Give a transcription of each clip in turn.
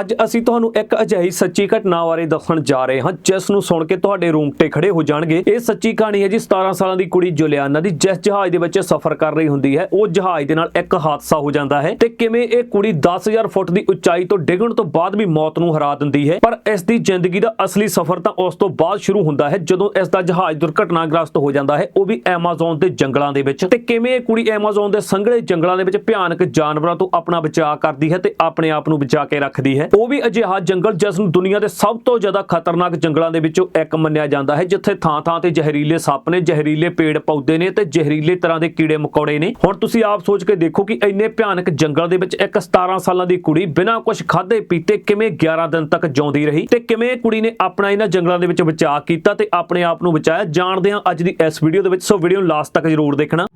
ਅੱਜ ਅਸੀਂ ਤੁਹਾਨੂੰ ਇੱਕ ਅਜਿਹੀ ਸੱਚੀ ਘਟਨਾ ਬਾਰੇ ਦੱਸਣ ਜਾ ਰਹੇ ਹਾਂ, ਜਿਸ ਨੂੰ ਸੁਣ ਕੇ ਤੁਹਾਡੇ ਰੂਮਟੇ ਖੜੇ ਹੋ ਜਾਣਗੇ। ਇਹ ਸੱਚੀ ਕਹਾਣੀ ਹੈ ਜੀ 17 ਸਾਲਾਂ ਦੀ ਕੁੜੀ ਜੁਲਿਆਨਾ ਦੀ, ਜਿਸ ਜਹਾਜ਼ ਦੇ ਵਿੱਚ ਸਫ਼ਰ ਕਰ ਰਹੀ ਹੁੰਦੀ ਹੈ। ਉਹ ਜਹਾਜ਼ ਦੇ ਨਾਲ ਇੱਕ ਹਾਦਸਾ ਹੋ ਜਾਂਦਾ ਹੈ ਤੇ ਕਿਵੇਂ ਇਹ ਕੁੜੀ 10000 ਫੁੱਟ ਦੀ ਉਚਾਈ ਤੋਂ ਡਿੱਗਣ ਤੋਂ ਬਾਅਦ ਵੀ ਮੌਤ ਨੂੰ ਹਰਾ ਦਿੰਦੀ ਹੈ। ਪਰ ਇਸ ਦੀ ਜ਼ਿੰਦਗੀ ਦਾ ਅਸਲੀ ਸਫ਼ਰ ਤਾਂ ਉਸ ਤੋਂ ਬਾਅਦ ਸ਼ੁਰੂ ਹੁੰਦਾ ਹੈ, ਜਦੋਂ ਇਸ ਦਾ ਜਹਾਜ਼ ਦੁਰਘਟਨਾਗ੍ਰਸਤ ਹੋ ਜਾਂਦਾ ਹੈ। ਉਹ ਵੀ ਐਮਾਜ਼ੋਨ ਦੇ ਜੰਗਲਾਂ ਦੇ ਵਿੱਚ। ਤੇ ਕਿਵੇਂ ਇਹ ਕੁੜੀ ਐਮਾਜ਼ੋਨ ਦੇ ਸੰਘਣੇ ਜੰਗਲਾਂ ਦੇ ਵਿੱਚ ਭਿਆਨਕ ਜਾਨਵਰਾਂ ਤੋਂ ਆਪਣਾ ਬਚਾਅ ਕਰਦੀ ਹੈ ਤੇ ਆਪਣੇ ਆਪ ਨੂੰ ਬਚਾ ਕੇ ਰੱਖਦੀ ਹੈ। ਉਹ ਵੀ ਅਜਿਹਾ ਜੰਗਲ ਜਿਸ ਨੂੰ ਦੁਨੀਆ ਦੇ ਸਭ ਤੋਂ ਜ਼ਿਆਦਾ ਖਤਰਨਾਕ ਜੰਗਲਾਂ ਦੇ ਵਿੱਚੋਂ ਇੱਕ ਮੰਨਿਆ ਜਾਂਦਾ ਹੈ, ਜਿੱਥੇ ਥਾਂ-ਥਾਂ ਤੇ ਜ਼ਹਿਰੀਲੇ ਸੱਪ ਨੇ, ਜ਼ਹਿਰੀਲੇ ਪੇੜ ਪੌਦੇ ਨੇ ਤੇ ਜ਼ਹਿਰੀਲੇ ਤਰ੍ਹਾਂ ਦੇ ਕੀੜੇ ਮਕੌੜੇ ਨੇ। ਹੁਣ ਤੁਸੀਂ ਆਪ ਸੋਚ ਕੇ ਦੇਖੋ ਕਿ ਇੰਨੇ ਭਿਆਨਕ ਜੰਗਲ ਦੇ ਵਿੱਚ ਇੱਕ 17 ਸਾਲਾਂ ਦੀ ਕੁੜੀ ਬਿਨਾਂ ਕੁਝ ਖਾਦੇ ਪੀਤੇ ਕਿਵੇਂ 11 ਦਿਨ ਤੱਕ ਜਿਉਂਦੀ ਰਹੀ ਤੇ ਕਿਵੇਂ ਕੁੜੀ ਨੇ ਆਪਣਾ ਇਹਨਾਂ ਜੰਗਲਾਂ ਦੇ ਵਿੱਚ ਬਚਾਅ ਕੀਤਾ ਤੇ ਆਪਣੇ ਆਪ ਨੂੰ ਬਚਾਇਆ, ਜਾਣਦੇ ਹਾਂ ਅੱਜ ਦੀ ਇਸ ਵੀਡੀਓ ਦੇ ਵਿੱਚ। ਸੋ ਵੀਡੀਓ ਨੂੰ ਲਾਸਟ ਤੱਕ ਜ਼ਰੂਰ ਦੇਖਣਾ।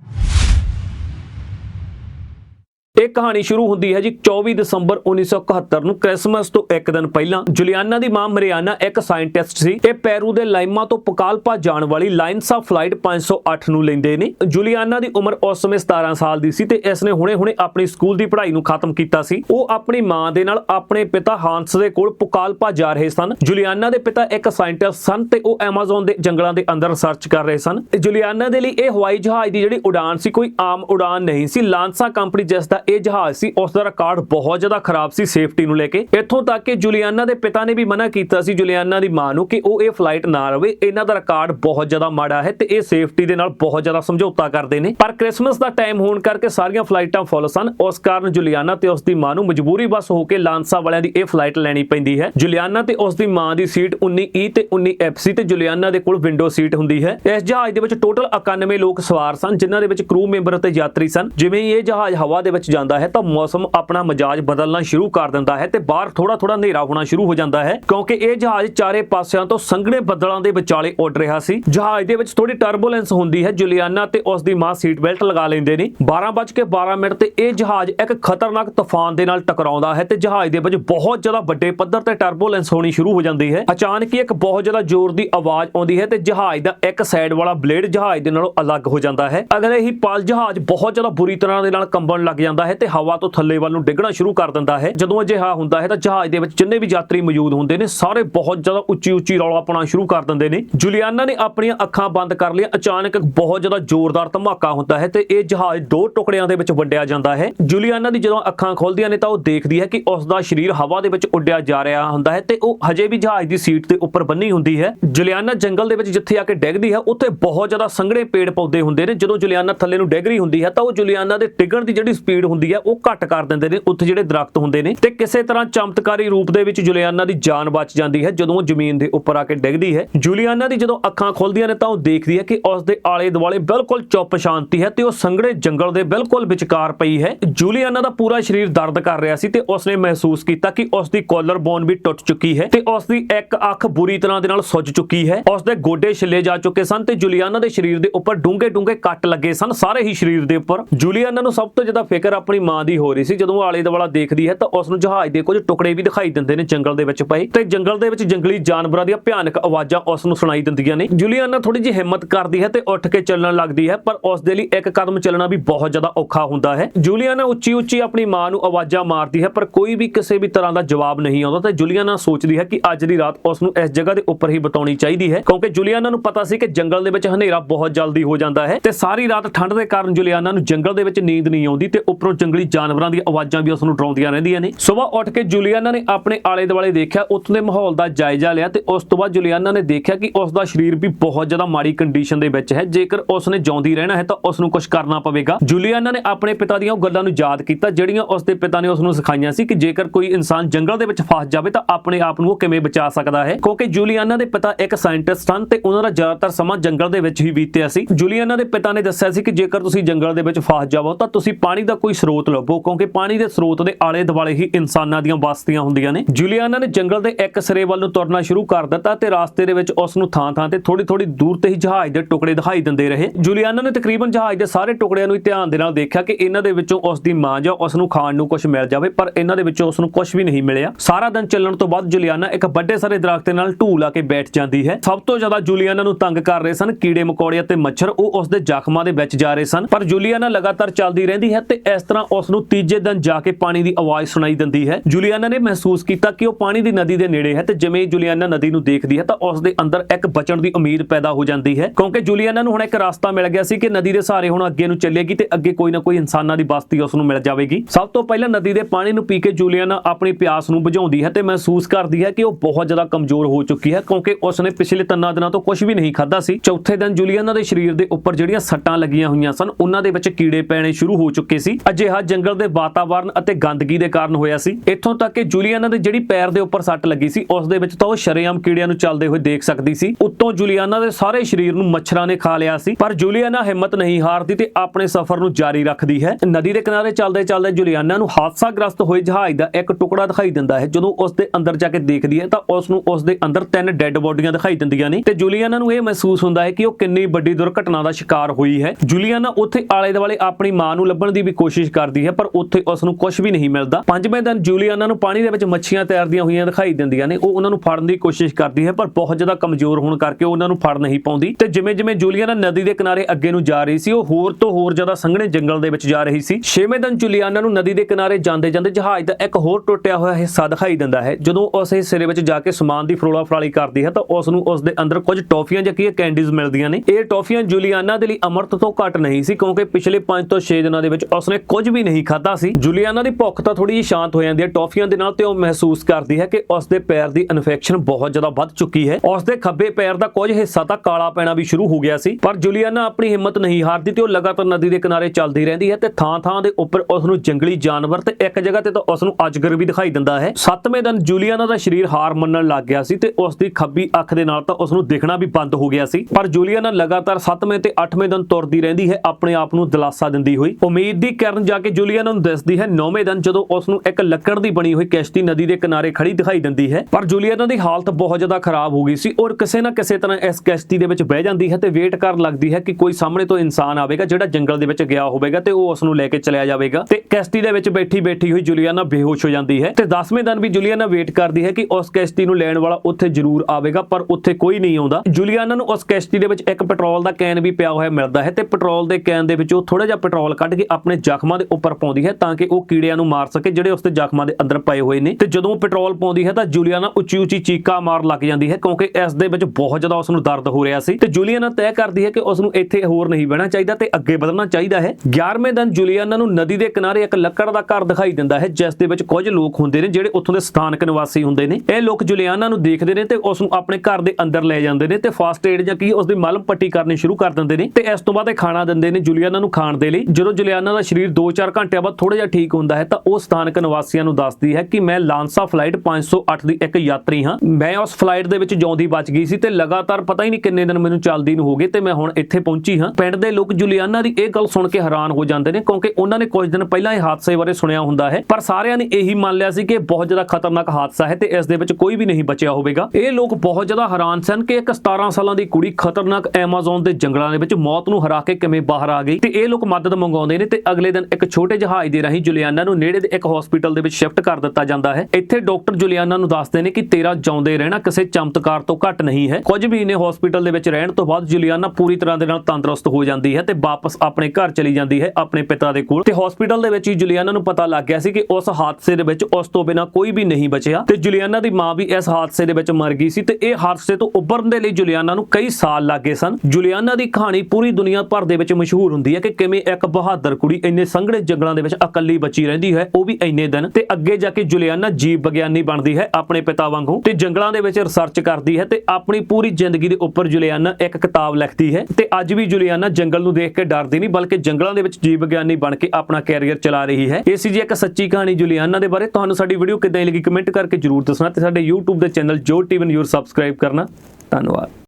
ਕਹਾਣੀ ਸ਼ੁਰੂ ਹੁੰਦੀ ਹੈ ਜੀ 24 ਦਸੰਬਰ 1971 ਨੂੰ ਕ੍ਰਿਸਮਸ ਤੋਂ ਇੱਕ ਦਿਨ ਪਹਿਲਾਂ ਜੁਲੀਆਨਾ ਦੀ ਮਾਂ ਮਰੀਆਨਾ ਇੱਕ ਸਾਇੰਟਿਸਟ ਸੀ। ਇਹ ਪੈਰੂ ਦੇ ਲਾਈਮਾ ਤੋਂ ਪਕਾਲਪਾ ਜਾਣ ਵਾਲੀ ਲਾਈਨਸ ਆਫ ਫਲਾਈਟ 508 ਨੂੰ ਲੈਂਦੇ ਨੇ। ਜੁਲੀਆਨਾ ਦੀ ਉਮਰ ਉਸ ਸਮੇਂ 17 ਸਾਲ ਦੀ ਸੀ ਤੇ ਇਸ ਨੇ ਹੁਣੇ-ਹੁਣੇ ਆਪਣੀ ਸਕੂਲ ਦੀ ਪੜ੍ਹਾਈ ਨੂੰ ਖਤਮ ਕੀਤਾ ਸੀ। ਉਹ ਆਪਣੀ ਮਾਂ ਦੇ ਨਾਲ ਆਪਣੇ ਪਿਤਾ ਹਾਂਸ ਦੇ ਕੋਲ ਪਕਾਲਪਾ ਜਾ ਰਹੇ ਸਨ। ਜੁਲੀਆਨਾ ਦੇ ਪਿਤਾ ਇੱਕ ਸਾਇੰਟਿਸਟ ਸਨ ਤੇ ਉਹ ਐਮਾਜ਼ੋਨ ਦੇ ਜੰਗਲਾਂ ਦੇ ਅੰਦਰ ਰਿਸਰਚ ਕਰ ਰਹੇ ਸਨ। ਤੇ ਜੁਲੀਆਨਾ ਦੇ ਲਈ ਇਹ ਹਵਾਈ ਜਹਾਜ਼ ਦੀ ਜਿਹੜੀ ਉਡਾਨ ਸੀ, ਕੋਈ ਆਮ ਉਡਾਨ ਨਹੀਂ ਸੀ। ਲਾਂਸਾ ਕੰਪਨੀ ਜਿਸ ਦਾ ਇਹ ਜਹਾਜ਼ ਸੀ, ਉਸ ਦਾ ਰਿਕਾਰਡ ਬਹੁਤ ਜ਼ਿਆਦਾ ਖਰਾਬ ਸੀ ਸੇਫਟੀ ਨੂੰ ਲੈ ਕੇ। ਇੱਥੋਂ ਤੱਕ ਕਿ ਜੁਲੀਆਨਾ ਦੇ ਪਿਤਾ ਨੇ ਵੀ ਮਨਾ ਕੀਤਾ ਸੀ, ਜੁਲੀਆਨਾ ਦੀ ਮਾਂ ਨੂੰ ਕਿ ਉਹ ਇਹ ਫਲਾਈਟ ਨਾ ਰਵੇ। ਇਹਨਾਂ ਦਾ ਰਿਕਾਰਡ ਬਹੁਤ ਜ਼ਿਆਦਾ ਮਾੜਾ ਹੈ ਤੇ ਇਹ ਸੇਫਟੀ ਦੇ ਨਾਲ ਬਹੁਤ ਜ਼ਿਆਦਾ ਸਮਝੌਤਾ ਕਰਦੇ ਨੇ। ਪਰ ਕ੍ਰਿਸਮਸ ਦਾ ਟਾਈਮ ਹੋਣ ਕਰਕੇ ਸਾਰੀਆਂ ਫਲਾਈਟਾਂ ਫੁੱਲ ਸਨ। ਉਸ ਕਾਰਨ ਜੁਲੀਆਨਾ ਤੇ ਉਸ ਦੀ ਮਾਂ ਨੂੰ ਮਜਬੂਰੀ ਬਸ ਹੋ ਕੇ ਲਾਂਸਾ ਵਾਲਿਆਂ ਦੀ ਇਹ ਫਲਾਈਟ ਲੈਣੀ ਪੈਂਦੀ ਹੈ। ਜੁਲੀਆਨਾ ਤੇ ਉਸ ਦੀ ਮਾਂ ਦੀ ਸੀਟ 19E ਤੇ 19F ਸੀ ਤੇ ਜੁਲੀਆਨਾ ਦੇ ਕੋਲ ਵਿੰਡੋ ਸੀਟ ਹੁੰਦੀ ਹੈ। ਇਸ ਜਹਾਜ਼ ਦੇ ਵਿੱਚ ਟੋਟਲ 91 ਲੋਕ ਸਵਾਰ ਸਨ, ਜਿਨ੍ਹਾਂ ਦੇ ਵਿੱਚ ਕਰੂ ਮੈਂਬਰ ਅਤੇ ਯਾਤਰੀ ਸਨ। ਜਿਵੇਂ ਹੀ ਇਹ ਜਹਾਜ਼ ਹਵਾ ਦੇ ਵਿੱਚ ਜਾਂਦਾ ਹੈ ਤਾਂ ਮੌਸਮ ਆਪਣਾ ਮਜਾਜ ਬਦਲਣਾ ਸ਼ੁਰੂ ਕਰ ਦਿੰਦਾ ਹੈ ਤੇ ਬਾਹਰ ਥੋੜਾ ਥੋੜਾ ਹਨੇਰਾ ਹੋਣਾ ਸ਼ੁਰੂ ਹੋ ਜਾਂਦਾ ਹੈ, ਕਿਉਂਕਿ ਇਹ ਜਹਾਜ਼ ਚਾਰੇ ਪਾਸਿਆਂ ਤੋਂ ਸੰਘਣੇ ਬੱਦਲਾਂ ਦੇ ਵਿਚਾਲੇ ਉੱਡ ਰਿਹਾ ਸੀ। ਜਹਾਜ਼ ਦੇ ਵਿੱਚ ਥੋੜੀ ਟਰਬੂਲੈਂਸ ਹੁੰਦੀ ਹੈ, ਜੁਲੀਆਨਾ ਤੇ ਉਸ ਦੀ ਮਾਂ ਸੀਟ ਬੈਲਟ ਲਗਾ ਲੈਂਦੇ ਨੇ। 12:12 ਮਿੰਟ ਤੇ ਇਹ ਜਹਾਜ਼ ਇੱਕ ਖਤਰਨਾਕ ਤੂਫਾਨ ਦੇ ਨਾਲ ਟਕਰਾਉਂਦਾ ਹੈ ਤੇ ਜਹਾਜ਼ ਦੇ ਵਿੱਚ ਬਹੁਤ ਜ਼ਿਆਦਾ ਵੱਡੇ ਪੱਧਰ ਤੇ ਟਰਬੂਲੈਂਸ ਹੋਣੀ ਸ਼ੁਰੂ ਹੋ ਜਾਂਦੀ ਹੈ। ਅਚਾਨਕ ਹੀ ਇੱਕ ਬਹੁਤ ਜ਼ਿਆਦਾ ਜ਼ੋਰ ਦੀ ਆਵਾਜ਼ ਆਉਂਦੀ ਹੈ ਤੇ ਜਹਾਜ਼ ਦਾ ਇੱਕ ਸਾਈਡ ਵਾਲਾ ਬਲੇਡ ਜਹਾਜ਼ ਦੇ ਨਾਲੋਂ ਅਲੱਗ ਹੋ ਜਾਂਦਾ ਹੈ। ਅਗਲੇ ਹੀ ਪਲ ਜਹਾਜ਼ ਬਹੁਤ ਜ਼ਿਆਦਾ ਬੁਰੀ ਤਰ੍ਹਾਂ ਦੇ ਨਾਲ ਕੰਬਣ ਲੱਗ ਜਾਂਦਾ ਹੈ ਤੇ ਹਵਾ ਤੋਂ ਥੱਲੇ ਵੱਲ ਨੂੰ ਡਿੱਗਣਾ ਸ਼ੁਰੂ ਕਰ ਦਿੰਦਾ ਹੈ। ਜਦੋਂ ਅਜਿਹਾ ਹੁੰਦਾ ਹੈ ਤਾਂ ਜਹਾਜ਼ ਦੇ ਵਿੱਚ ਜਿੰਨੇ ਵੀ ਯਾਤਰੀ ਮੌਜੂਦ ਹੁੰਦੇ ਨੇ, ਸਾਰੇ ਬਹੁਤ ਜ਼ਿਆਦਾ ਉੱਚੀ ਉੱਚੀ ਰੌਲਾ ਪਾਉਣਾ ਸ਼ੁਰੂ ਕਰ ਦਿੰਦੇ ਨੇ। ਜੁਲੀਆਨਾ ਨੇ ਆਪਣੀਆਂ ਅੱਖਾਂ ਬੰਦ ਕਰ ਲਈਆਂ। ਅਚਾਨਕ ਇੱਕ ਬਹੁਤ ਜ਼ਿਆਦਾ ਜ਼ੋਰਦਾਰ ਧਮਾਕਾ ਹੁੰਦਾ ਹੈ ਤੇ ਇਹ ਜਹਾਜ਼ ਦੋ ਟੁਕੜਿਆਂ ਦੇ ਵਿੱਚ ਵੰਡਿਆ ਜਾਂਦਾ ਹੈ। ਜੁਲੀਆਨਾ ਦੀ ਜਦੋਂ ਅੱਖਾਂ ਖੁੱਲਦੀਆਂ ਨੇ ਤਾਂ ਉਹ ਦੇਖਦੀ ਹੈ ਕਿ ਉਸ ਦਾ ਸਰੀਰ ਹਵਾ ਦੇ ਵਿੱਚ ਉੱਡਿਆ ਜਾ ਰਿਹਾ ਹੁੰਦਾ ਹੈ ਤੇ ਉਹ ਹਜੇ ਵੀ ਜਹਾਜ਼ ਦੀ ਸੀਟ ਦੇ ਉੱਪਰ ਬੰਨੀ ਹੁੰਦੀ ਹੈ। ਜੁਲੀਆਨਾ ਜੰਗਲ ਦੇ ਵਿੱਚ ਜਿੱਥੇ ਆ ਕੇ ਡਿੱਗਦੀ ਹੈ, ਉੱਥੇ ਬਹੁਤ ਜ਼ਿਆਦਾ ਸੰਘਣੇ ਪੇੜ ਪੌਦੇ ਹੁੰਦੇ ਨੇ। ਜਦੋਂ ਜੁਲੀਆਨਾ ਥੱਲੇ ਨੂੰ ਡਿੱਗ ਰਹੀ ਹੁੰਦੀ ਹੈ ਤਾਂ ਉਹ ਜੁਲੀਆਨਾ ਦੇ ਡਿੱਗਣ ਦੀ ਜਿਹੜੀ ਸਪੀਡ ਹੁੰਦੀ ਹੈ, ਉਹ ਘੱਟ ਕਰ ਦਿੰਦੇ ਨੇ, ਉੱਥੇ ਜਿਹੜੇ ਦਰਖਤ ਹੁੰਦੇ ਨੇ ਤੇ ਕਿਸੇ ਤਰ੍ਹਾਂ ਚਮਤਕਾਰੀ ਰੂਪ ਦੇ ਵਿੱਚ ਜੁਲੀਆਨਾ ਦੀ ਜਾਨ ਬਚ ਜਾਂਦੀ ਹੈ, ਜਦੋਂ ਉਹ ਜ਼ਮੀਨ ਦੇ ਉੱਪਰ ਆ ਕੇ ਡਿੱਗਦੀ ਹੈ। ਜੁਲੀਆਨਾ ਦੀ ਜਦੋਂ ਅੱਖਾਂ ਖੁੱਲਦੀਆਂ ਨੇ ਤਾਂ ਉਹ ਦੇਖਦੀ ਹੈ ਕਿ ਉਸ ਦੇ ਆਲੇ ਦੁਆਲੇ ਬਿਲਕੁਲ ਚੁੱਪ ਸ਼ਾਂਤੀ ਹੈ ਤੇ ਉਹ ਸੰਘਣੇ ਜੰਗਲ ਦੇ ਬਿਲਕੁਲ ਵਿਚਕਾਰ ਪਈ ਹੈ। ਜੁਲੀਆਨਾ ਦਾ ਪੂਰਾ ਸਰੀਰ ਦਰਦ ਕਰ ਰਿਹਾ ਸੀ ਤੇ ਉਸਨੇ ਮਹਿਸੂਸ ਕੀਤਾ ਕਿ ਉਸ ਦੀ ਕਾਲਰ ਬੋਨ ਵੀ ਟੁੱਟ ਚੁੱਕੀ ਹੈ ਤੇ ਉਸ ਦੀ ਇੱਕ ਅੱਖ ਬੁਰੀ ਤਰ੍ਹਾਂ ਦੇ ਨਾਲ ਸੁੱਜ ਚੁੱਕੀ ਹੈ। ਉਸ ਦੇ ਗੋਡੇ ਛਿੱਲੇ ਜਾ ਚੁੱਕੇ ਸਨ ਤੇ ਜੁਲੀਆਨਾ ਦੇ ਸਰੀਰ ਦੇ ਉੱਪਰ ਡੂੰਘੇ ਡੂੰਘੇ ਕੱਟ ਲੱਗੇ ਸਨ, ਸਾਰੇ ਹੀ ਸਰੀਰ ਦੇ ਉੱਪਰ। ਜੁਲੀਆਨਾ ਨੂੰ ਸਭ ਤੋਂ ਜ਼ਿਆਦਾ ਫਿਕਰ ਆਪਣੀ ਮਾਂ ਦੀ ਹੋ ਰਹੀ ਸੀ, ਜਦੋਂ ਆਲੇ ਦੁਆਲਾ ਦੇਖਦੀ ਹੈ ਤਾਂ ਉਸ ਨੂੰ ਜਹਾਜ਼ ਦੇ ਕੁਝ ਟੁਕੜੇ ਵੀ ਦਿਖਾਈ ਦਿੰਦੇ ਨੇ ਜੰਗਲ ਦੇ ਵਿੱਚ ਪਏ। ਤੇ ਜੰਗਲ ਦੇ ਵਿੱਚ ਜੰਗਲੀ ਜਾਨਵਰਾਂ ਦੀਆਂ ਭਿਆਨਕ ਆਵਾਜ਼ਾਂ ਉਸ ਨੂੰ ਸੁਣਾਈ ਦਿੰਦੀਆਂ ਨੇ। ਜੁਲੀਆਨਾ ਥੋੜੀ ਜਿਹੀ ਹਿੰਮਤ ਕਰਦੀ ਹੈ ਤੇ ਉੱਠ ਕੇ ਚੱਲਣ ਲੱਗਦੀ ਹੈ, ਪਰ ਉਸ ਦੇ ਲਈ ਇੱਕ ਕਦਮ ਚੱਲਣਾ ਵੀ ਬਹੁਤ ਜ਼ਿਆਦਾ ਔਖਾ ਹੁੰਦਾ ਹੈ। ਜੁਲੀਆਨਾ ਉੱਚੀ ਉੱਚੀ ਆਪਣੀ ਮਾਂ ਨੂੰ ਆਵਾਜ਼ਾਂ ਮਾਰਦੀ ਹੈ, ਪਰ ਕੋਈ ਵੀ ਕਿਸੇ ਵੀ ਤਰ੍ਹਾਂ ਦਾ ਜਵਾਬ ਨਹੀਂ ਆਉਂਦਾ ਤੇ ਜੁਲੀਆਨਾ ਸੋਚਦੀ ਹੈ ਕਿ ਅੱਜ ਦੀ ਰਾਤ ਉਸ ਨੂੰ ਇਸ ਜਗ੍ਹਾ ਦੇ ਉੱਪਰ ਹੀ ਬਿਤਾਉਣੀ ਚਾਹੀਦੀ ਹੈ, ਕਿਉਂਕਿ ਜੁਲੀਆਨਾ ਨੂੰ ਪਤਾ ਸੀ ਕਿ ਜੰਗਲ ਦੇ ਵਿੱਚ ਹਨੇਰਾ ਬਹੁਤ ਜਲਦੀ ਹੋ ਜਾਂਦਾ ਹੈ। ਤੇ ਸਾਰੀ ਰਾਤ ਠੰਡ ਦੇ ਕਾਰਨ ਜੁਲੀਆਨਾ ਨੂੰ ਜੰਗਲ ਦੇ ਵਿੱਚ ਨੀਂਦ ਨਹੀਂ ਆਉਂਦੀ ਤੇ ਉੱਪਰੋਂ ਜੰਗਲੀ ਜਾਨਵਰਾਂ ਦੀਆਂ ਆਵਾਜ਼ਾਂ ਵੀ ਉਸ ਨੂੰ ਡਰਾਉਂਦੀਆਂ ਰਹਿੰਦੀਆਂ ਨੇ। ਸਵੇਰ ਉੱਠ ਕੇ ਜੁਲੀਆਨਾ ਨੇ ਆਪਣੇ ਆਲੇ ਦੁਆਲੇ ਦੇਖਿਆ, ਉੱਥੋਂ ਦੇ ਮਾਹੌਲ ਦਾ ਜਾਇਜ਼ਾ ਲਿਆ ਤੇ ਉਸ ਤੋਂ ਬਾਅਦ ਜੁਲੀਆਨਾ ਨੇ ਦੇਖਿਆ ਕਿ ਉਸ ਦਾ ਸਰੀਰ ਵੀ ਬਹੁਤ ਜ਼ਿਆਦਾ ਮਾੜੀ ਕੰਡੀਸ਼ਨ ਦੇ ਵਿੱਚ ਹੈ। ਜੇਕਰ ਉਸ ਨੇ ਜਿਉਂਦੀ ਰਹਿਣਾ ਹੈ ਤਾਂ ਉਸ ਨੂੰ ਕੁਝ ਕਰਨਾ ਪਵੇਗਾ। ਜੁਲੀਆਨਾ ਨੇ ਆਪਣੇ ਪਿਤਾ ਦੀਆਂ ਉਹ ਗੱਲਾਂ ਨੂੰ ਯਾਦ ਕੀਤਾ, ਜਿਹੜੀਆਂ ਉਸ ਦੇ ਪਿਤਾ ਨੇ ਉਸ ਨੂੰ ਸਿਖਾਈਆਂ ਸੀ ਕਿ ਜੇਕਰ ਕੋਈ ਇਨਸਾਨ ਜੰਗਲ ਦੇ ਵਿੱਚ ਫਸ ਜਾਵੇ ਤਾਂ ਆਪਣੇ ਆਪ ਨੂੰ ਉਹ ਕਿਵੇਂ ਬਚਾ ਸਕਦਾ ਹੈ। ਕਿਉਂਕਿ ਜੂਲੀਆਨਾ ਦੇ ਪਿਤਾ ਇੱਕ ਸਾਇੰਟਿਸਟ ਹਨ ਤੇ ਉਹਨਾਂ ਦਾ ਜ਼ਿਆਦਾਤਰ ਸਮਾਂ ਜੰਗਲ ਦੇ ਵਿੱਚ ਹੀ ਬੀਤਿਆ ਸੀ। ਜੁਲੀਆਨਾ ਦੇ ਪਿਤਾ ਨੇ ਦੱਸਿਆ ਸੀ ਕਿ ਜੇਕਰ ਤੁਸੀਂ ਜੰਗਲ ਦੇ ਵਿੱਚ ਫਸ ਜਾਵੋ ਤਾਂ ਤੁਸੀਂ ਪਾਣੀ ਦਾ ਕੋਈ ਸਰੋਤ ਲੱਭੋ, ਕਿਉਂਕਿ ਪਾਣੀ ਦੇ ਸਰੋਤ ਦੇ ਆਲੇ ਦੁਆਲੇ ਹੀ ਇਨਸਾਨਾਂ ਦੀਆਂ ਬਸਤੀਆਂ ਹੁੰਦੀਆਂ ਨੇ। ਜੁਲੀਆਨਾ ਨੇ ਜੰਗਲ ਦੇ ਇੱਕ ਸਿਰੇ ਵੱਲ ਨੂੰ ਤੁਰਨਾ ਸ਼ੁਰੂ ਕਰ ਦਿੱਤਾ ਤੇ ਰਾਸਤੇ ਦੇ ਵਿੱਚ ਉਸ ਨੂੰ ਥਾਂ-ਥਾਂ ਤੇ ਥੋੜੀ-ਥੋੜੀ ਦੂਰ ਤੇ ਹੀ ਜਹਾਜ਼ ਦੇ ਟੁਕੜੇ ਦਿਖਾਈ ਦਿੰਦੇ ਰਹੇ। ਜੁਲੀਆਨਾ ਨੇ ਤਕਰੀਬਨ ਜਹਾਜ਼ ਦੇ ਸਾਰੇ ਟੁਕੜਿਆਂ ਨੂੰ ਧਿਆਨ ਦੇ ਨਾਲ ਦੇਖਿਆ ਕਿ ਇਹਨਾਂ ਦੇ ਵਿੱਚੋਂ ਉਸ ਦੀ ਮਾਂ ਜਾਂ ਉਸ ਨੂੰ ਖਾਣ ਨੂੰ ਕੁਝ ਮਿਲ ਜਾਵੇ, ਪਰ ਇਹਨਾਂ ਦੇ ਵਿੱਚੋਂ ਉਸ ਨੂੰ ਕੁਝ ਵੀ ਨਹੀਂ ਮਿਲਿਆ। ਸਾਰਾ ਦਿਨ ਚੱਲਣ ਤੋਂ ਬਾਅਦ ਜੁਲੀਆਨਾ ਇੱਕ ਵੱਡੇ ਸਾਰੇ ਦਰਖਤ ਦੇ ਨਾਲ ਢੂ ਲਾ ਕੇ ਬੈਠ ਜਾਂਦੀ ਹੈ। ਸਭ ਤੋਂ ਜ਼ਿਆਦਾ ਜੁਲੀਆਨਾ ਨੂੰ ਤੰਗ ਕਰ ਰਹੇ ਸਨ ਕੀੜੇ ਮਕੌੜੇ ਅਤੇ ਮੱਛਰ, ਉਹ ਉਸ ਦੇ ਜ਼ਖਮਾਂ ਦੇ ਵਿੱਚ ਜਾ ਰਹੇ ਸਨ। ਪਰ ਜੁਲੀਆਨਾ ਲਗਾਤਾਰ ਚੱਲਦੀ ਰਹਿੰਦੀ ਹੈ ਤੇ ਇਸ ਤਰ੍ਹਾਂ ਉਸ ਨੂੰ ਤੀਜੇ ਦਿਨ ਜਾ ਕੇ ਪਾਣੀ ਦੀ ਆਵਾਜ਼ ਸੁਣਾਈ ਦਿੰਦੀ ਹੈ। ਜੁਲੀਆਨਾ ਨੇ ਮਹਿਸੂਸ ਕੀਤਾ ਕਿ ਉਹ ਪਾਣੀ ਦੀ ਨਦੀ ਦੇ ਨੇੜੇ ਹੈ ਤੇ ਜਿਵੇਂ ਜੁਲੀਆਨਾ ਨਦੀ ਨੂੰ ਦੇਖਦੀ ਹੈ ਤਾਂ ਉਸ ਦੇ ਅੰਦਰ ਇੱਕ ਬਚਣ ਦੀ ਉਮੀਦ ਪੈਦਾ ਹੋ ਜਾਂਦੀ ਹੈ। ਕਿਉਂਕਿ ਜੁਲੀਆਨਾ ਨੂੰ ਹੁਣ ਇੱਕ ਰਸਤਾ ਮਿਲ ਗਿਆ ਸੀ ਕਿ ਨਦੀ ਦੇ ਸਹਾਰੇ ਹੁਣ ਅੱਗੇ ਨੂੰ ਚੱਲੇਗੀ ਤੇ ਅੱਗੇ ਕੋਈ ਨਾ ਕੋਈ ਇਨਸਾਨਾਂ ਦੀ ਬਸਤੀ ਉਸ ਨੂੰ ਮਿਲ ਜਾਵੇਗੀ। ਸਭ ਤੋਂ ਪਹਿਲਾਂ ਨਦੀ ਦੇ ਪਾਣੀ ਨੂੰ ਪੀ ਕੇ ਜੁਲੀਆਨਾ ਆਪਣੀ ਪਿਆਸ ਨੂੰ ਬੁਝਾਉਂਦੀ ਹੈ ਤੇ ਮਹਿਸੂਸ ਕਰਦੀ ਹੈ ਕਿ ਉਹ ਬਹੁਤ ਜ਼ਿਆਦਾ ਕਮਜ਼ੋਰ ਹੋ ਚੁੱਕੀ ਹੈ ਕਿਉਂਕਿ ਉਸ ਨੇ ਪਿਛਲੇ ਤਿੰਨਾਂ ਦਿਨਾਂ ਤੋਂ ਕੁਝ ਵੀ ਨਹੀਂ ਖਾਧਾ ਸੀ। ਚੌਥੇ ਦਿਨ ਜੁਲੀਆਨਾ ਦੇ ਸਰੀਰ ਦੇ ਉੱਪਰ ਜਿਹੜੀਆਂ ਸੱਟਾਂ ਲੱਗੀਆਂ ਹੋਈਆਂ ਸਨ, ਉਹਨਾਂ ਦੇ ਵਿੱਚ ਕੀੜੇ ਪੈਣੇ ਸ਼ੁਰੂ ਹੋ ਚੁੱਕੇ ਸੀ। ਅਜੇ ਅਜਿਹਾ ਜੰਗਲ ਦੇ ਵਾਤਾਵਰਣ ਅਤੇ ਗੰਦਗੀ ਦੇ ਕਾਰਨ ਹੋਇਆ ਸੀ। ਇੱਥੋਂ ਤੱਕ ਕਿ ਜੁਲੀਆਨਾ ਦੇ ਜਿਹੜੀ ਪੈਰ ਦੇ ਉੱਪਰ ਸੱਟ ਲੱਗੀ ਸੀ, ਉਸ ਦੇ ਵਿੱਚ ਤਾਂ ਉਹ ਸ਼ਰੇਆਮ ਕੀੜਿਆਂ ਨੂੰ ਚੱਲਦੇ ਹੋਏ ਦੇਖ ਸਕਦੀ ਸੀ। ਉੱਤੋਂ ਜੁਲੀਆਨਾ ਦੇ ਸਾਰੇ ਸਰੀਰ ਨੂੰ ਮੱਛਰਾਂ ਨੇ ਖਾ ਲਿਆ ਸੀ, ਪਰ ਜੁਲੀਆਨਾ ਹਿੰਮਤ ਨਹੀਂ ਹਾਰਦੀ ਤੇ ਆਪਣੇ ਸਫ਼ਰ ਨੂੰ ਜਾਰੀ ਰੱਖਦੀ ਹੈ। ਨਦੀ ਦੇ ਕਿਨਾਰੇ ਚੱਲਦੇ ਚੱਲਦੇ ਜੁਲੀਆਨਾ ਨੂੰ ਹਾਦਸਾਗ੍ਰਸਤ ਹੋਏ ਜਹਾਜ਼ ਦਾ ਇੱਕ ਟੁਕੜਾ ਦਿਖਾਈ ਦਿੰਦਾ ਹੈ। ਜਦੋਂ ਉਸ ਦੇ ਅੰਦਰ ਜਾ ਕੇ ਦੇਖਦੀ ਹੈ, ਤਾਂ ਉਸ ਨੂੰ ਉਸ ਦੇ ਅੰਦਰ ਤਿੰਨ ਡੈੱਡ ਬੋਡੀਆਂ ਦਿਖਾਈ ਦਿੰਦੀਆਂ ਨੇ। ਤੇ ਜੁਲੀਆਨਾ ਨੂੰ ਇਹ ਮਹਿਸੂਸ ਹੁੰਦਾ ਹੈ ਕਿ ਉਹ ਕਿੰਨੀ ਵੱਡੀ ਦੁਰਘਟਨਾ ਦਾ ਸ਼ਿਕਾਰ ਹੋਈ ਹੈ। ਜੁਲੀਆਨਾ ਉੱਥੇ ਆਲੇ ਦੁਆਲੇ ਆਪਣੀ ਮਾਂ ਨੂੰ ਲੱਭਣ ਦੀ ਵੀ ਕੋਸ਼ਿਸ਼ ਕਰ ਕਰਦੀ ਹੈ, ਪਰ ਉੱਥੇ ਉਸ ਨੂੰ ਕੁਝ ਵੀ ਨਹੀਂ ਮਿਲਦਾ। ਪੰਜਵੇਂ ਦਿਨ ਜੂਲੀਆਨਾ ਨੂੰ ਪਾਣੀ ਦੇ ਵਿੱਚ ਮੱਛੀਆਂ ਤੈਰਦੀਆਂ ਹੋਈਆਂ ਦਿਖਾਈ ਦਿੰਦੀਆਂ ਨੇ। ਉਹ ਉਹਨਾਂ ਨੂੰ ਫੜਨ ਦੀ ਕੋਸ਼ਿਸ਼ ਕਰਦੀ ਹੈ, ਪਰ ਬਹੁਤ ਜ਼ਿਆਦਾ ਕਮਜ਼ੋਰ ਹੋਣ ਕਰਕੇ ਉਹਨਾਂ ਨੂੰ ਫੜ ਨਹੀਂ ਪਾਉਂਦੀ। ਤੇ ਜਿਵੇਂ ਜਿਵੇਂ ਜੁਲੀਆਨਾ ਨਦੀ ਦੇ ਕਿਨਾਰੇ ਅੱਗੇ ਨੂੰ ਜਾ ਰਹੀ ਸੀ, ਉਹ ਹੋਰ ਤੋਂ ਹੋਰ ਜ਼ਿਆਦਾ ਸੰਘਣੇ ਜੰਗਲ ਦੇ ਵਿੱਚ ਜਾ ਰਹੀ ਸੀ। ਛੇਵੇਂ ਦਿਨ ਜੁਲੀਆਨਾ ਨੂੰ ਨਦੀ ਦੇ ਕਿਨਾਰੇ ਜਾਂਦੇ ਜਾਂਦੇ ਜਹਾਜ਼ ਦਾ ਇੱਕ ਹੋਰ ਟੁੱਟਿਆ ਹੋਇਆ ਹਿੱਸਾ ਦਿਖਾਈ ਦਿੰਦਾ ਹੈ। ਜਦੋਂ ਉਸ ਹਿੱਸੇ ਦੇ ਵਿੱਚ ਜਾ ਕੇ ਸਮਾਨ ਦੀ ਫਰੋਲਾ ਫਰਾਲੀ ਕਰਦੀ ਹੈ, ਤਾਂ ਉਸ ਨੂੰ ਉਸ ਦੇ ਅੰਦਰ ਕੁਝ ਟੌਫੀਆਂ ਜਾਂ ਕੀ ਕੈਂਡੀਜ਼ ਮਿਲਦੀਆਂ ਨੇ। ਇਹ ਟੌਫੀਆਂ ਜੁਲੀਆਨਾ ਦੇ ਲਈ ਅਮਰਤ ਤੋਂ ਘੱਟ ਨਹੀਂ ਸੀ, ਕਿਉਂਕਿ ਪਿਛਲੇ 5 ਤੋਂ 6 ਦਿਨਾਂ ਦੇ ਵਿੱਚ ਉਸਨੇ ਕੁਝ ਵੀ ਨਹੀਂ ਖਾਧਾ ਸੀ। ਜੁਲੀਆਨਾ ਦੀ ਭੁੱਖ ਤਾਂ ਥੋੜੀ ਜਿਹੀ ਸ਼ਾਂਤ ਹੋ ਜਾਂਦੀ ਹੈ। ਟੌਫੀਆਂ ਦੇ ਨਾਲ ਤੇ ਉਹ ਮਹਿਸੂਸ ਕਰਦੀ ਹੈ ਕਿ ਉਸ ਦੇ ਪੈਰ ਦੀ ਇਨਫੈਕਸ਼ਨ ਬਹੁਤ ਜ਼ਿਆਦਾ ਵੱਧ ਚੁੱਕੀ ਹੈ। ਉਸ ਦੇ ਖੱਬੇ ਪੈਰ ਦਾ ਕੁਝ ਹਿੱਸਾ ਤਾਂ ਕਾਲਾ ਪੈਣਾ ਵੀ ਸ਼ੁਰੂ ਹੋ ਗਿਆ ਸੀ। ਪਰ ਜੁਲੀਆਨਾ ਆਪਣੀ ਹਿੰਮਤ ਨਹੀਂ ਹਾਰਦੀ ਤੇ ਉਹ ਲਗਾਤਾਰ ਨਦੀ ਦੇ ਕਿਨਾਰੇ ਚੱਲਦੀ ਰਹਿੰਦੀ ਹੈ ਤੇ ਥਾਂ-ਥਾਂ ਦੇ ਉੱਪਰ ਉਸ ਨੂੰ ਜੰਗਲੀ ਜਾਨਵਰ ਤੇ ਇੱਕ ਜਗ੍ਹਾ ਤੇ ਤਾਂ ਉਸ ਨੂੰ ਅਜਗਰ ਵੀ ਦਿਖਾਈ ਦਿੰਦਾ ਹੈ। ਸੱਤਵੇਂ ਦਿਨ ਜੁਲੀਆਨਾ ਦਾ ਸਰੀਰ ਹਾਰ ਮੰਨਣ ਲੱਗ ਗਿਆ ਸੀ ਤੇ ਉਸ ਦੀ ਖੱਬੀ ਅੱਖ ਦੇ ਨਾਲ ਤਾਂ ਉਸ ਨੂੰ ਦਿਖਣਾ ਵੀ ਬੰਦ ਹੋ ਗਿਆ ਸੀ। ਪਰ ਜੁਲੀਆਨਾ ਲਗਾਤਾਰ ਸੱਤਵੇਂ ਤੇ ਅੱਠਵੇਂ ਦਿਨ ਤੁਰਦੀ ਰਹਿੰਦੀ ਹੈ। ਆਪਣੇ ਆਪ ਨੂੰ ਦਿਲਾਸਾ ਦਿੰਦੀ ਹੋਈ। ਉਮੀਦ ਦੀ ਕਿਰਨ ਜਾ ਕੇ ਜੁਲੀਆਨਾ ਨੂੰ ਦੱਸਦੀ ਹੈ, ਨੌਵੇਂ ਦਿਨ ਜਦੋਂ ਉਸ ਨੂੰ ਇੱਕ ਲੱਕੜ ਦੀ ਬਣੀ ਹੋਈ ਕਿਸ਼ਤੀ ਨਦੀ ਦੇ ਕਿਨਾਰੇ ਖੜੀ ਦਿਖਾਈ ਦਿੰਦੀ ਹੈ। ਪਰ ਜੁਲੀਆਨਾ ਦੀ ਹਾਲਤ ਬਹੁਤ ਜ਼ਿਆਦਾ ਖਰਾਬ ਹੋ ਗਈ ਸੀ ਔਰ ਕਿਸੇ ਨਾ ਕਿਸੇ ਤਰ੍ਹਾਂ ਇਸ ਕਿਸ਼ਤੀ ਦੇ ਵਿੱਚ ਬਹਿ ਜਾਂਦੀ ਹੈ ਤੇ ਵੇਟ ਕਰਨ ਲੱਗਦੀ ਹੈ ਕਿ ਕੋਈ ਸਾਹਮਣੇ ਤੋਂ ਇਨਸਾਨ ਆਵੇਗਾ ਜਿਹੜਾ ਜੰਗਲ ਦੇ ਵਿੱਚ ਗਿਆ ਹੋਵੇਗਾ ਤੇ ਉਹ ਉਸ ਨੂੰ ਲੈ ਕੇ ਚਲਿਆ ਜਾਵੇਗਾ। ਤੇ ਕਿਸ਼ਤੀ ਦੇ ਵਿੱਚ ਬੈਠੀ ਬੈਠੀ ਹੋਈ ਜੁਲੀਆਨਾ ਬੇਹੋਸ਼ ਹੋ ਜਾਂਦੀ ਹੈ ਤੇ 10ਵੇਂ ਦਿਨ ਵੀ ਜੁਲੀਆਨਾ ਵੇਟ ਕਰਦੀ ਹੈ ਕਿ ਉਸ ਕਿਸ਼ਤੀ ਨੂੰ ਲੈਣ ਵਾਲਾ ਉੱਥੇ ਜ਼ਰੂਰ ਆਵੇਗਾ, ਪਰ ਉੱਥੇ ਕੋਈ ਨਹੀਂ ਆਉਂਦਾ। ਜੁਲੀਆਨਾ ਨੂੰ ਉਸ ਕਿਸ਼ਤੀ ਦੇ ਵਿੱਚ ਇੱਕ ਪੈਟਰੋਲ ਦਾ ਕੈਨ ਵੀ ਪਿਆ ਹੋਇਆ ਮਿਲਦਾ ਹੈ ਤੇ ਪੈਟਰੋਲ ਦੇ ਕੈਨ ਦੇ ਵਿੱਚ ਉਹ ਥੋੜਾ ਜਿਹਾ ਪੈਟਰੋਲ ਕੱਢ ਕੇ ਆਪਣੇ ਜ਼ਖਮਾਂ ਦੇ ਉੱਪਰ ਪਾਉਂਦੀ ਹੈ ਤਾਂ ਕਿ ਉਹ ਕੀੜਿਆਂ ਨੂੰ ਮਾਰ ਸਕੇ, ਜਿਹੜੇ ਉਸ ਦੇ ਜ਼ਖਮਾਂ ਦੇ ਅੰਦਰ ਪਏ ਹੋਏ ਨੇ। ਤੇ ਜਦੋਂ ਪੈਟਰੋਲ ਪਾਉਂਦੀ ਹੈ ਤਾਂ ਜੁਲੀਆਨਾ ਉੱਚੀ ਉੱਚੀ ਚੀਕਾਂ ਮਾਰ ਲੱਗ ਜਾਂਦੀ ਹੈ, ਕਿਉਂਕਿ ਇਸ ਦੇ ਵਿੱਚ ਬਹੁਤ ਜ਼ਿਆਦਾ ਉਸ ਨੂੰ ਦਰਦ ਹੋ ਰਿਹਾ ਸੀ। ਤੇ ਜੁਲੀਆਨਾ ਤੈਅ ਕਰਦੀ ਹੈ ਕਿ ਉਸ ਨੂੰ ਇੱਥੇ ਹੋਰ ਨਹੀਂ ਬਹਿਣਾ ਚਾਹੀਦਾ ਤੇ ਅੱਗੇ ਵਧਣਾ ਚਾਹੀਦਾ ਹੈ। 11ਵੇਂ ਦਿਨ ਜੁਲੀਆਨਾ ਨੂੰ ਨਦੀ ਦੇ ਕਿਨਾਰੇ ਇੱਕ ਲੱਕੜ ਦਾ ਘਰ ਦਿਖਾਈ ਦਿੰਦਾ ਹੈ, ਜਿਸ ਦੇ ਵਿੱਚ ਕੁਝ ਲੋਕ ਹੁੰਦੇ ਨੇ, ਜਿਹੜੇ ਉੱਥੋਂ ਦੇ ਸਥਾਨਕ ਨਿਵਾਸੀ ਹੁੰਦੇ ਨੇ। ਇਹ ਲੋਕ ਜੁਲੀਆਨਾ ਨੂੰ ਦੇਖਦੇ ਨੇ ਤੇ ਉਸ ਨੂੰ ਆਪਣੇ ਘਰ ਦੇ ਅੰਦਰ ਲੈ ਜਾਂਦੇ ਨੇ ਤੇ ਫਾਸਟ ਏਡ ਜਾਂ ਕੀ ਉਸ ਦੀ ਮਲਮ ਪੱਟੀ ਕਰਨੀ ਸ਼ੁਰੂ ਕਰ ਦਿੰਦੇ ਨੇ। ਤੇ ਇਸ ਤੋਂ ਬਾਅਦ ਇਹ ਖਾਣਾ ਦਿੰਦੇ ਨੇ ਜੁਲੀਆਨਾ ਨੂੰ ਖਾਣ ਦੇ ਲਈ, ਜਦੋਂ ਜੁਲੀਆਨਾ ਦਾ ਸਰੀਰ 2-4 ਘੰਟਿਆਂ ਬਾਅਦ ਥੋੜਾ ਜਿਹਾ ਠੀਕ ਹੁੰਦਾ ਹੈ ਤਾਂ ਉਹ ਸਥਾਨਕ ਨਿਵਾਸੀਆਂ ਨੂੰ ਦੱਸਦੀ ਹੈ ਕਿ ਮੈਂ ਲਾਂਸਾ ਫਲਾਈਟ 508 ਦੀ ਇੱਕ ਯਾਤਰੀ ਹਾਂ। ਮੈਂ ਉਸ ਫਲਾਈਟ ਦੇ ਵਿੱਚ ਜਿਉਂਦੀ ਬਚ ਗਈ ਸੀ ਤੇ ਲਗਾਤਾਰ ਪਤਾ ਹੀ ਨਹੀਂ ਕਿੰਨੇ ਦਿਨ ਮੈਨੂੰ ਚੱਲਦੀ ਨੂੰ ਹੋ ਗਏ ਤੇ ਮੈਂ ਹੁਣ ਇੱਥੇ ਪਹੁੰਚੀ ਹਾਂ। ਪਿੰਡ ਦੇ ਲੋਕ ਜੁਲੀਆਨਾ ਦੀ ਇਹ ਗੱਲ ਸੁਣ ਕੇ ਹੈਰਾਨ ਹੋ ਜਾਂਦੇ ਨੇ ਕਿਉਂਕਿ ਉਹਨਾਂ ਨੇ ਕੁਝ ਦਿਨ ਪਹਿਲਾਂ ਇਹ ਹਾਦਸੇ ਬਾਰੇ ਸੁਣਿਆ ਹੁੰਦਾ ਹੈ। ਪਰ ਸਾਰਿਆਂ ਨੇ ਇਹੀ ਮੰਨ ਲਿਆ ਸੀ ਕਿ ਬਹੁਤ ਜ਼ਿਆਦਾ ਖਤਰਨਾਕ ਹਾਦਸਾ ਹੈ ਤੇ ਇਸ ਦੇ ਵਿੱਚ ਕੋਈ ਵੀ ਨਹੀਂ ਬਚਿਆ ਹੋਵੇਗਾ। ਇਹ ਲੋਕ ਬਹੁਤ ਜ਼ਿਆਦਾ ਹੈਰਾਨ ਸਨ ਕਿ ਇੱਕ 17 ਸਾਲਾਂ ਦੀ ਕੁੜੀ ਖਤਰਨਾਕ ਐਮਾਜ਼ਨ ਦੇ ਜੰਗਲਾਂ ਦੇ ਵਿੱਚ ਮੌਤ ਨੂੰ ਹਰਾ ਕੇ ਕਿਵੇਂ ਬਾਹਰ ਆ ਗਈ ਤੇ ਇਹ ਲੋਕ ਮਦਦ ਮੰਗਾਉਂਦੇ ਨੇ ਤੇ ਅਗਲੇ ਦਿਨ ਇੱਕ ਛੋਟੇ ਜਹਾਜ਼ ਦੇ ਰਾਹੀਂ ਜੁਲੀਆਨਾ ਨੂੰ ਨੇੜੇ ਦੇ ਇੱਕ ਹਸਪੀਟਲ ਦੇ ਵਿੱਚ ਸ਼ਿਫਟ ਕਰ ਦਿੱਤਾ ਜਾਂਦਾ ਹੈ। ਇੱਥੇ ਡਾਕਟਰ ਜੁਲੀਆਨਾ ਨੂੰ ਦੱਸਦੇ ਨੇ ਕਿ ਤੇਰਾ ਜਿਉਂਦੇ ਰਹਿਣਾ ਕਿਸੇ ਚਮਤਕਾਰ ਤੋਂ ਘੱਟ ਨਹੀਂ ਹੈ। ਕੁਝ ਮਹੀਨੇ ਹਸਪੀਟਲ ਦੇ ਵਿੱਚ ਰਹਿਣ ਤੋਂ ਬਾਅਦ ਜੁਲੀਆਨਾ ਪੂਰੀ ਤਰ੍ਹਾਂ ਦੇ ਨਾਲ ਤੰਦਰੁਸਤ ਹੋ ਜਾਂਦੀ ਹੈ ਤੇ ਵਾਪਸ ਆਪਣੇ ਘਰ ਚਲੀ ਜਾਂਦੀ ਹੈ ਆਪਣੇ ਪਿਤਾ ਦੇ ਕੋਲ। ਤੇ ਹਸਪੀਟਲ ਦੇ ਵਿੱਚ ਹੀ ਜੁਲੀਆਨਾ ਨੂੰ ਪਤਾ ਲੱਗ ਗਿਆ ਸੀ ਕਿ ਉਸ ਹਾਦਸੇ ਦੇ ਵਿੱਚ ਉਸ ਤੋਂ ਬਿਨਾ ਕੋਈ ਵੀ ਨਹੀਂ ਬਚਿਆ। ਤੇ ਜੁਲੀਆਨਾ ਦੀ ਮਾਂ ਵੀ ਇਸ ਹਾਦਸੇ ਦੇ ਵਿੱਚ ਮਰ ਗਈ ਸੀ ਤੇ ਇਹ ਹਾਦਸੇ ਤੋਂ ਉੱਭਰਨ ਦੇ ਲਈ ਜੁਲੀਆਨਾ ਨੂੰ ਕਈ ਸਾਲ ਲੱਗੇ ਸਨ। ਜੁਲੀਆਨਾ ਦੀ ਕਹਾਣੀ ਪੂਰੀ ਦੁਨੀਆ ਭਰ ਦੇ ਵਿੱਚ ਮਸ਼ਹੂਰ ਹੁੰਦੀ ਹੈ ਕਿ ਕਿਵੇਂ ਇੱਕ ਬਹਾਦਰ ਕੁੜੀ ਇੰਨੇ ਸੰਘਣੇ ਜੰਗਲਾਂ ਦੇ ਵਿੱਚ ਇਕੱਲੀ ਬਚੀ ਰਹਿੰਦੀ ਹੈ, ਉਹ ਵੀ ਇੰਨੇ ਦਿਨ। ਤੇ ਅੱਗੇ ਜਾ ਕੇ ਜੁਲੀਆਨਾ ਜੀਵ ਵਿਗਿਆਨੀ ਬਣਦੀ ਹੈ ਆਪਣੇ ਪਿਤਾ ਵਾਂਗੂ। ਤੇ ਜੰਗਲਾਂ ਦੇ ਵਿੱਚ ਰਿਸਰਚ ਕਰਦੀ ਹੈ ਤੇ ਆਪਣੀ ਪੂਰੀ ਜ਼ਿੰਦਗੀ ਦੇ ਉੱਪਰ ਜੁਲੀਆਨਾ ਇੱਕ ਕਿਤਾਬ ਲਿਖਦੀ ਹੈ। ਤੇ ਅੱਜ ਵੀ ਜੁਲੀਆਨਾ ਜੰਗਲ ਨੂੰ ਦੇਖ ਕੇ ਡਰਦੀ ਨਹੀਂ, ਬਲਕਿ ਜੰਗਲਾਂ ਦੇ ਵਿੱਚ ਜੀਵ ਵਿਗਿਆਨੀ ਬਣ ਕੇ ਆਪਣਾ ਕੈਰੀਅਰ ਚਲਾ ਰਹੀ ਹੈ। ਇਹ ਸੀ ਜੀ ਇੱਕ ਸੱਚੀ ਕਹਾਣੀ ਜੁਲੀਆਨਾ ਦੇ ਬਾਰੇ। ਤੁਹਾਨੂੰ ਸਾਡੀ ਵੀਡੀਓ ਕਿੱਦਾਂ ਲੱਗੀ ਕਮੈਂਟ ਕਰਕੇ ਜਰੂਰ ਦੱਸਣਾ ਤੇ ਸਾਡੇ YouTube ਦੇ ਚੈਨਲ ਜੋ ਟੀਵਨ ਯੂਰ ਸਬਸਕ੍ਰਾਈਬ ਕਰਨਾ। ਧੰਨਵਾਦ।